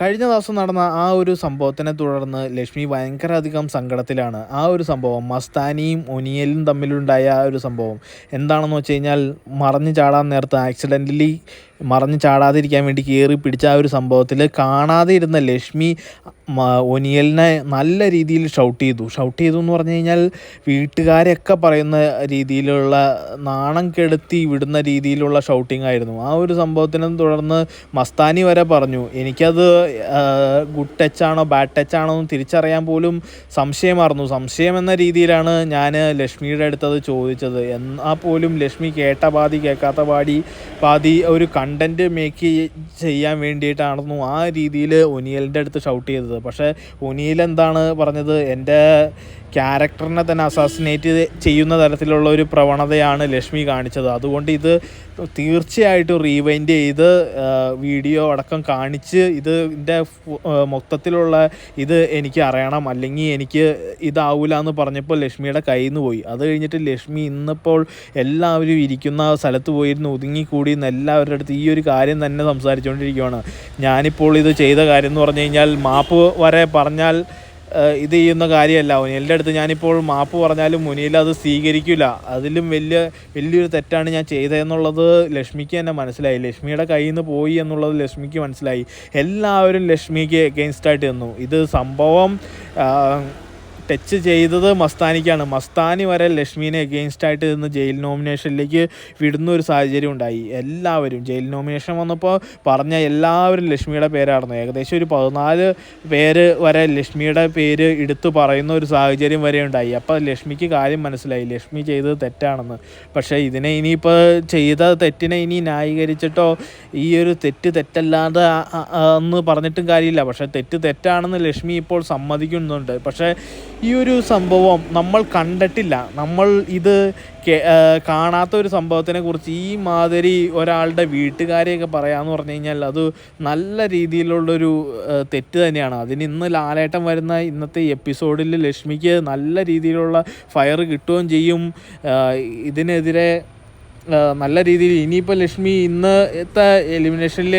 കഴിഞ്ഞ ദിവസം നടന്ന ആ ഒരു സംഭവത്തിനെ തുടർന്ന് ലക്ഷ്മി ഭയങ്കര അധികം സങ്കടത്തിലാണ്. ആ ഒരു സംഭവം മസ്താനിയും ഒനിയലും തമ്മിലുണ്ടായ ആ ഒരു സംഭവം. എന്താണെന്ന് വെച്ച് കഴിഞ്ഞാൽ മറിഞ്ഞു ചാടാൻ നേരത്ത് ആക്സിഡന്റലി മറിഞ്ഞു ചാടാതിരിക്കാൻ വേണ്ടി കയറി പിടിച്ച ആ ഒരു സംഭവത്തിൽ കാണാതെ ഇരുന്ന ലക്ഷ്മി ഒനിയലിനെ നല്ല രീതിയിൽ ഷൗട്ട് ചെയ്തു. ഷൗട്ട് ചെയ്തു എന്ന് പറഞ്ഞു കഴിഞ്ഞാൽ വീട്ടുകാരെയൊക്കെ പറയുന്ന രീതിയിലുള്ള നാണം കെടുത്തി വിടുന്ന രീതിയിലുള്ള ഷൗട്ടിംഗ് ആയിരുന്നു. ആ ഒരു സംഭവത്തിനെ തുടർന്ന് മസ്താനി വരെ പറഞ്ഞു എനിക്കത് ഗുഡ് ടച്ച് ആണോ ബാഡ് ടച്ച് ആണോ എന്ന് തിരിച്ചറിയാൻ പോലും സംശയമായിരുന്നു. സംശയം എന്ന രീതിയിലാണ് ഞാൻ ലക്ഷ്മിയുടെ അടുത്തത് ചോദിച്ചത്. എന്നാൽ പോലും ലക്ഷ്മി കേട്ട പാതി കേൾക്കാത്ത പാടി പാതി ഒരു കണ്ടന്റ് മേക്ക് ചെയ്യാൻ വേണ്ടിയിട്ടാണെന്നു ആ രീതിയിൽ ഒനിയലിന്റെ അടുത്ത് ഷൗട്ട് ചെയ്തത്. പക്ഷേ ഒനിയൽ എന്താണ് പറഞ്ഞത്? എന്റെ ക്യാരക്ടറിനെ തന്നെ അസാസിനേറ്റ് ചെയ്യുന്ന തരത്തിലുള്ള ഒരു പ്രവണതയാണ് ലക്ഷ്മി കാണിച്ചത്. അതുകൊണ്ട് ഇത് തീർച്ചയായിട്ടും റീവൈൻഡ് ചെയ്ത് വീഡിയോ അടക്കം കാണിച്ച് ഇത് ഇതിന്റെ മൊത്തത്തിലുള്ള ഇത് എനിക്ക് അറിയണം. അല്ലെങ്കിൽ എനിക്ക് ഇതാവില്ല എന്ന് പറഞ്ഞപ്പോൾ ലക്ഷ്മിയുടെ കയ്യിൽ നിന്ന് പോയി. അത് കഴിഞ്ഞിട്ട് ലക്ഷ്മി ഇന്നിപ്പോൾ എല്ലാവരും ഇരിക്കുന്ന സ്ഥലത്ത് പോയിരുന്ന്. ഒതുങ്ങിക്കൂടി എന്ന് എല്ലാവരുടെ അടുത്ത് ഈ ഒരു കാര്യം തന്നെ സംസാരിച്ചുകൊണ്ടിരിക്കുകയാണ് ഞാനിപ്പോൾ ഇത് ചെയ്ത കാര്യം എന്ന് പറഞ്ഞു കഴിഞ്ഞാൽ മാപ്പ് വരെ പറഞ്ഞാൽ ഇത് ചെയ്യുന്ന കാര്യമല്ല മുനിയലിന്റെ അടുത്ത് ഞാനിപ്പോൾ മാപ്പ് പറഞ്ഞാലും മുനിയിൽ അത് സ്വീകരിക്കില്ല അതിലും വലിയ വലിയൊരു തെറ്റാണ് ഞാൻ ചെയ്തതെന്നുള്ളത് ലക്ഷ്മിക്ക് തന്നെ മനസ്സിലായി. ലക്ഷ്മിയുടെ കയ്യിൽ നിന്ന് പോയി എന്നുള്ളത് ലക്ഷ്മിക്ക് മനസ്സിലായി. എല്ലാവരും ലക്ഷ്മിക്ക് എഗെയിൻസ്റ്റായിട്ട് നിന്നു. ഇത് സംഭവം ടച്ച് ചെയ്തത് മസ്താനിക്കാണ്. മസ്താനി വരെ ലക്ഷ്മീനെ എഗെയിൻസ്റ്റ് ആയിട്ട് നിന്ന് ജയിൽ നോമിനേഷനിലേക്ക് വിടുന്ന ഒരു സാഹചര്യം ഉണ്ടായി. എല്ലാവരും ജയിൽ നോമിനേഷൻ വന്നപ്പോൾ പറഞ്ഞ എല്ലാവരും ലക്ഷ്മിയുടെ പേരായിരുന്നു. ഏകദേശം ഒരു പതിനാല് പേര് വരെ ലക്ഷ്മിയുടെ പേര് എടുത്തു പറയുന്ന ഒരു സാഹചര്യം വരെ ഉണ്ടായി. അപ്പോൾ ലക്ഷ്മിക്ക് കാര്യം മനസ്സിലായി. ലക്ഷ്മി ചെയ്തത് തെറ്റാണെന്ന്. പക്ഷേ ഇതിനെ ഇനിയിപ്പോൾ ചെയ്ത തെറ്റിനെ ഇനി ന്യായീകരിച്ചിട്ടോ ഈ ഒരു തെറ്റ് തെറ്റല്ലാതെ എന്ന് പറഞ്ഞിട്ടും കാര്യമില്ല. പക്ഷേ തെറ്റ് തെറ്റാണെന്ന് ലക്ഷ്മി ഇപ്പോൾ സമ്മതിക്കുന്നുണ്ട്. പക്ഷേ ഈ ഒരു സംഭവം നമ്മൾ കണ്ടിട്ടില്ല. നമ്മൾ ഇത് കാണാത്ത ഒരു സംഭവത്തിനെ കുറിച്ച് ഈ മാതിരി ഒരാളുടെ വീട്ടുകാരെയൊക്കെ പറയാമെന്ന് പറഞ്ഞു കഴിഞ്ഞാൽ അത് നല്ല രീതിയിലുള്ളൊരു തെറ്റ് തന്നെയാണ്. അതിന് ഇന്ന് ലാലേട്ടം വരുന്ന ഇന്നത്തെ എപ്പിസോഡിൽ ലക്ഷ്മിക്ക് നല്ല രീതിയിലുള്ള ഫയർ കിട്ടുകയും ചെയ്യും. ഇതിനെതിരെ നല്ല രീതിയിൽ ഇനിയിപ്പോൾ ലക്ഷ്മി ഇന്നത്തെ എലിമിനേഷനിൽ